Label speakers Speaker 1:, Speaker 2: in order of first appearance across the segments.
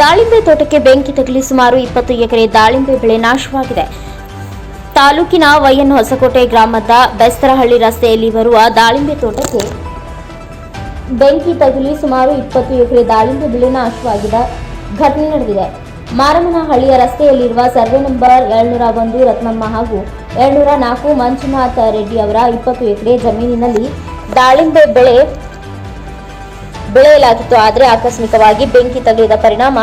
Speaker 1: ದಾಳಿಂಬೆ ತೋಟಕ್ಕೆ ಬೆಂಕಿ ತಗುಲಿ ಸುಮಾರು ಇಪ್ಪತ್ತು ಎಕರೆ ದಾಳಿಂಬೆ ಬೆಳೆ ನಾಶವಾಗಿದೆ. ತಾಲೂಕಿನ ವೈಎನ್ ಹೊಸಕೋಟೆ ಗ್ರಾಮದ ಬೆಸ್ತರಹಳ್ಳಿ ರಸ್ತೆಯಲ್ಲಿ ಬರುವ ದಾಳಿಂಬೆ ತೋಟಕ್ಕೆ ಬೆಂಕಿ ತಗುಲಿ ಸುಮಾರು ಇಪ್ಪತ್ತು ಎಕರೆ ದಾಳಿಂಬೆ ಬೆಳೆ ನಾಶವಾಗಿದೆ. ಘಟನೆ ನಡೆದಿದೆ. ಮಾರಮ್ಮನಹಳ್ಳಿಯ ರಸ್ತೆಯಲ್ಲಿರುವ ಸರ್ವೆ ನಂಬರ್ ಏಳ್ನೂರ ಒಂದು ರತ್ನಮ್ಮ ಹಾಗೂ ಏಳ್ನೂರ ನಾಲ್ಕು ಮಂಜುನಾಥ ರೆಡ್ಡಿ ಅವರ ಇಪ್ಪತ್ತು ಎಕರೆ ಜಮೀನಿನಲ್ಲಿ ದಾಳಿಂಬೆ ಬೆಳೆ ಬೆಳೆಯಲಾಗಿತ್ತು ಆದರೆ ಆಕಸ್ಮಿಕವಾಗಿ ಬೆಂಕಿ ತಗುಲಿದ ಪರಿಣಾಮ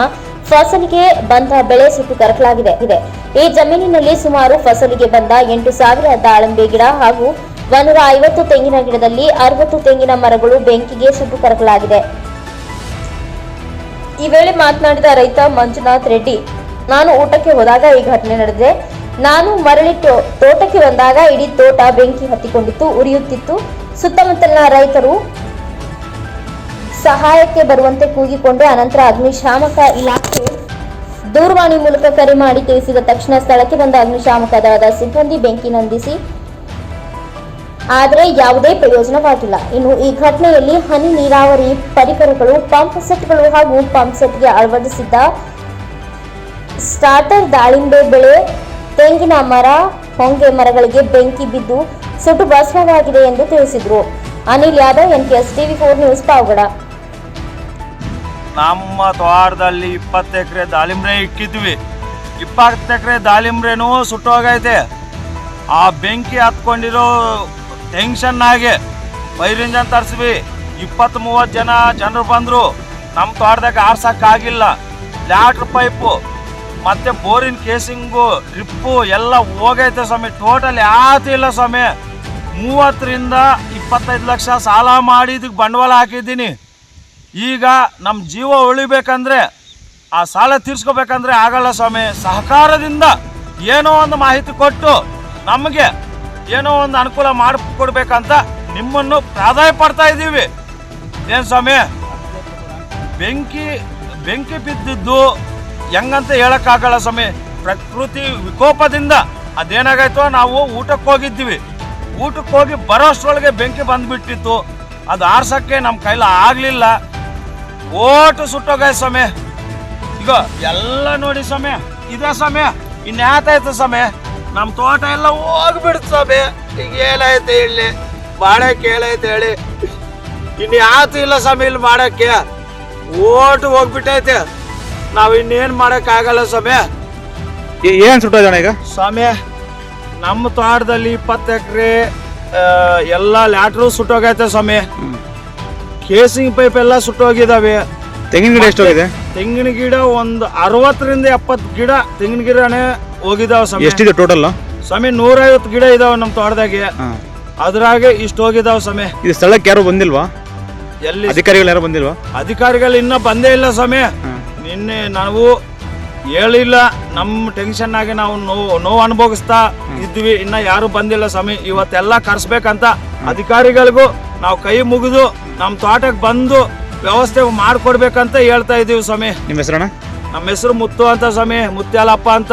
Speaker 1: ಫಸಲಿಗೆ ಬಂದ ಬೆಳೆ ಸುಟ್ಟು ಕರಕಲಾಗಿದೆ. ಇದೆ. ಈ ಜಮೀನಿನಲ್ಲಿ ಸುಮಾರು ಫಸಲಿಗೆ ಬಂದ ಎಂಟು ಸಾವಿರ ದಾಳಂಬೆ ಗಿಡ ಹಾಗೂ ಒಂದೂರ ಐವತ್ತು ತೆಂಗಿನ ಗಿಡದಲ್ಲಿ ಅರವತ್ತು ತೆಂಗಿನ ಮರಗಳು ಬೆಂಕಿಗೆ ಸುಟ್ಟು ಕರಕಲಾಗಿದೆ. ಈ ವೇಳೆ ಮಾತನಾಡಿದ ರೈತ ಮಂಜುನಾಥ್ ರೆಡ್ಡಿ, ನಾನು ಊಟಕ್ಕೆ ಹೋದಾಗ ಈ ಘಟನೆ ನಡೆದಿದೆ. ನಾನು ಮರಳಿಟ್ಟು ತೋಟಕ್ಕೆ ಬಂದಾಗ ಇಡೀ ತೋಟ ಬೆಂಕಿ ಹತ್ತಿಕೊಂಡಿತ್ತು, ಉರಿಯುತ್ತಿತ್ತು. ಸುತ್ತಮುತ್ತಲಿನ ರೈತರು ಸಹಾಯಕ್ಕೆ ಬರುವಂತೆ ಕೂಗಿಕೊಂಡು ಅನಂತರ ಅಗ್ನಿಶಾಮಕ ಇಲಾಖೆ ದೂರವಾಣಿ ಮೂಲಕ ಕರೆ ಮಾಡಿ ತಿಳಿಸಿದ ತಕ್ಷಣ ಸ್ಥಳಕ್ಕೆ ಬಂದ ಅಗ್ನಿಶಾಮಕ ದಳದ ಸಿಬ್ಬಂದಿ ಬೆಂಕಿ ನಂದಿಸಿ. ಆದರೆ ಯಾವುದೇ ಪ್ರಯೋಜನವಾಗಿಲ್ಲ. ಇನ್ನು ಈ ಘಟನೆಯಲ್ಲಿ ಹನಿ ನೀರಾವರಿ ಪರಿಕರಗಳು, ಪಂಪ್ ಸೆಟ್ಗಳು ಹಾಗೂ ಪಂಪ್ ಸೆಟ್ಗೆ ಅಳವಡಿಸಿದ್ದ ಸ್ಟಾರ್ಟರ್ ದಾಳಿಂಬೆ ಬೆಳೆ, ತೆಂಗಿನ ಮರ, ಹೊಂಗೆ ಮರಗಳಿಗೆ ಬೆಂಕಿ ಬಿದ್ದು ಸುಟ್ಟು ಭಸ್ಮವಾಗಿದೆ ಎಂದು ತಿಳಿಸಿದರು. Anil Yadav, NKS TV four news, Pavagada.
Speaker 2: ನಮ್ಮ ತೋಟದಲ್ಲಿ ಇಪ್ಪತ್ತು ಎಕರೆ ದಾಳಿಂಬ್ರೆ ಇಕ್ಕಿದ್ವಿ. ಇಪ್ಪತ್ತು ಎಕರೆ ದಾಳಿಂಬ್ರೆನೂ ಸುಟ್ಟೋಗೈತೆ. ಆ ಬೆಂಕಿ ಹತ್ಕೊಂಡಿರೋ ಟೆನ್ಷನ್ನಾಗೆ ಪೈರಿಂಜನ್ ತರಿಸ್ವಿ. ಇಪ್ಪತ್ತು ಮೂವತ್ತು ಜನ ಜನರು ಬಂದರು. ನಮ್ಮ ತೋಟದಾಗ ಆರ್ಸೋಕ್ಕಾಗಿಲ್ಲ. ಲ್ಯಾಟ್ರ್ ಪೈಪು, ಮತ್ತೆ ಬೋರಿನ ಕೇಸಿಂಗು, ಡ್ರಿಪ್ಪು ಎಲ್ಲ ಹೋಗೈತೆ ಸ್ವಾಮಿ. ಟೋಟಲ್ ಯಾತು ಇಲ್ಲ ಸ್ವಾಮಿ. ಮೂವತ್ತರಿಂದ ಇಪ್ಪತ್ತೈದು ಲಕ್ಷ ಸಾಲ ಮಾಡಿ ಇದಕ್ಕೆ ಬಂಡವಾಳ ಹಾಕಿದ್ದೀನಿ. ಈಗ ನಮ್ಮ ಜೀವ ಉಳಿಬೇಕಂದ್ರೆ, ಆ ಸಾಲ ತೀರ್ಸ್ಕೋಬೇಕಂದ್ರೆ ಆಗಲ್ಲ ಸ್ವಾಮಿ. ಸಹಕಾರದಿಂದ ಏನೋ ಒಂದು ಮಾಹಿತಿ ಕೊಟ್ಟು ನಮಗೆ ಏನೋ ಒಂದು ಅನುಕೂಲ ಮಾಡಿಕೊಡ್ಬೇಕಂತ ನಿಮ್ಮನ್ನು ಪ್ರಾಧಾಯ ಪಡ್ತಾ ಇದ್ದೀವಿ. ಏನು ಸ್ವಾಮಿ? ಬೆಂಕಿ ಬೆಂಕಿ ಬಿದ್ದಿದ್ದು ಹೆಂಗಂತ ಹೇಳೋಕ್ಕಾಗಲ್ಲ ಸ್ವಾಮಿ. ಪ್ರಕೃತಿ ವಿಕೋಪದಿಂದ ಅದೇನಾಗೈತೋ ನಾವು ಊಟಕ್ಕೆ ಹೋಗಿದ್ದೀವಿ. ಊಟಕ್ಕೆ ಹೋಗಿ ಬರೋಷ್ಟರೊಳಗೆ ಬೆಂಕಿ ಬಂದ್ಬಿಟ್ಟಿತ್ತು. ಅದು ಆರ್ಸೋಕ್ಕೆ ನಮ್ಮ ಕೈಲ ಆಗಲಿಲ್ಲ. ಓಟು ಸುಟ್ಟೋಗಾಯ್ ಸ್ವಾಮಿ. ಈಗ ಎಲ್ಲ ನೋಡಿ ಸ್ವಾಮಿ. ಇದೆ ಸ್ವಾಮಿ? ಇನ್ಯಾತಾಯ್ತು ಸ್ವಾಮಿ? ನಮ್ಮ ತೋಟ ಎಲ್ಲ ಹೋಗ್ಬಿಡ್ತು ಸ್ವಾಮಿ. ಈಗ ಏನಾಯ್ತು ಇಲ್ಲಿ? ಮಾಡಕ್ಕೆ ಹೇಳೈತೆ ಹೇಳಿ? ಇನ್ನು ಯಾತು ಇಲ್ಲ ಸ್ವಾಮಿ ಇಲ್ಲಿ ಮಾಡಕ್ಕೆ. ಓಟು ಹೋಗ್ಬಿಟ್ಟೈತೆ. ನಾವು ಇನ್ನೇನು ಮಾಡೋಕ್ಕಾಗಲ್ಲ ಸ್ವಾಮಿ.
Speaker 3: ಏನು ಸುಟ್ಟೋದಣ್ಣ ಈಗ?
Speaker 2: ಸ್ವಾಮಿ ನಮ್ಮ ತೋಟದಲ್ಲಿ ಇಪ್ಪತ್ತು ಎಕರೆ ಎಲ್ಲ ಲ್ಯಾಟ್ರು ಸುಟ್ಟೋಗೈತೆ ಸ್ವಾಮಿ. ಕೇಸಿಂಗ್ ಪೈಪ್ ಎಲ್ಲ ಸುಟ್ಟೋಗಿದಾವೆ
Speaker 3: ತೆಂಗಿನ ಗಿಡ ಎಷ್ಟೋಗಿದೆ
Speaker 2: ತೆಂಗಿನ ಗಿಡ ಒಂದು ಅರವತ್ತರಿಂದ ಎಪ್ಪತ್ತು ಗಿಡ ತೆಂಗಿನ ಗಿಡನೇ ಹೋಗಿದಾವ ಸ್ವಾಮಿ.
Speaker 3: ಎಷ್ಟಿದೆ ಟೋಟಲ್
Speaker 2: ಸ್ವಾಮಿ ನೂರೈವತ್ತು ಗಿಡ ಇದಾವ ನಮ್ಮ ತೋಟದಾಗೆ. ಅದ್ರಾಗೆ ಇಷ್ಟು ಹೋಗಿದಾವ ಸ್ವಾಮಿ.
Speaker 3: ಇದು ಸ್ಥಳಕ್ಕೆ ಯಾರು ಬಂದಿಲ್ವಾ?
Speaker 2: ಎಲ್ಲಿ?
Speaker 3: ಅಧಿಕಾರಿಗಳು ಯಾರು ಬಂದಿಲ್ವಾ?
Speaker 2: ಅಧಿಕಾರಿಗಳು ಇನ್ನ ಬಂದೇ ಇಲ್ಲ ಸ್ವಾಮಿ. ನಿನ್ನೆ ನಾವು ಹೇಳಿಲ್ಲ ನಮ್ಮ ಟೆನ್ಷನ್ ಆಗಿ ನಾವು ನೋವು ನೋವು ಅನುಭವಿಸ್ತಾ ಇದ್ವಿ ಇನ್ನ ಯಾರು ಬಂದಿಲ್ಲ ಸ್ವಾಮಿ. ಇವತ್ತೆಲ್ಲ ಕರ್ಸ್ಬೇಕಂತ ಅಧಿಕಾರಿಗಳಿಗೂ ನಾವು ಕೈ ಮುಗಿದು ನಮ್ಮ ತೋಟಕ್ಕೆ ಬಂದು ವ್ಯವಸ್ಥೆ ಮಾಡಿಕೊಡ್ಬೇಕಂತ ಹೇಳ್ತಾ ಇದ್ದೀವಿ ಸ್ವಾಮಿ.
Speaker 3: ನಿಮ್ಮ ಹೆಸರಣ್ಣ?
Speaker 2: ನಮ್ಮ ಹೆಸರು ಮುತ್ತು ಅಂತ ಸ್ವಾಮಿ ಮುತ್ಯಾಲಪ್ಪ ಅಂತ.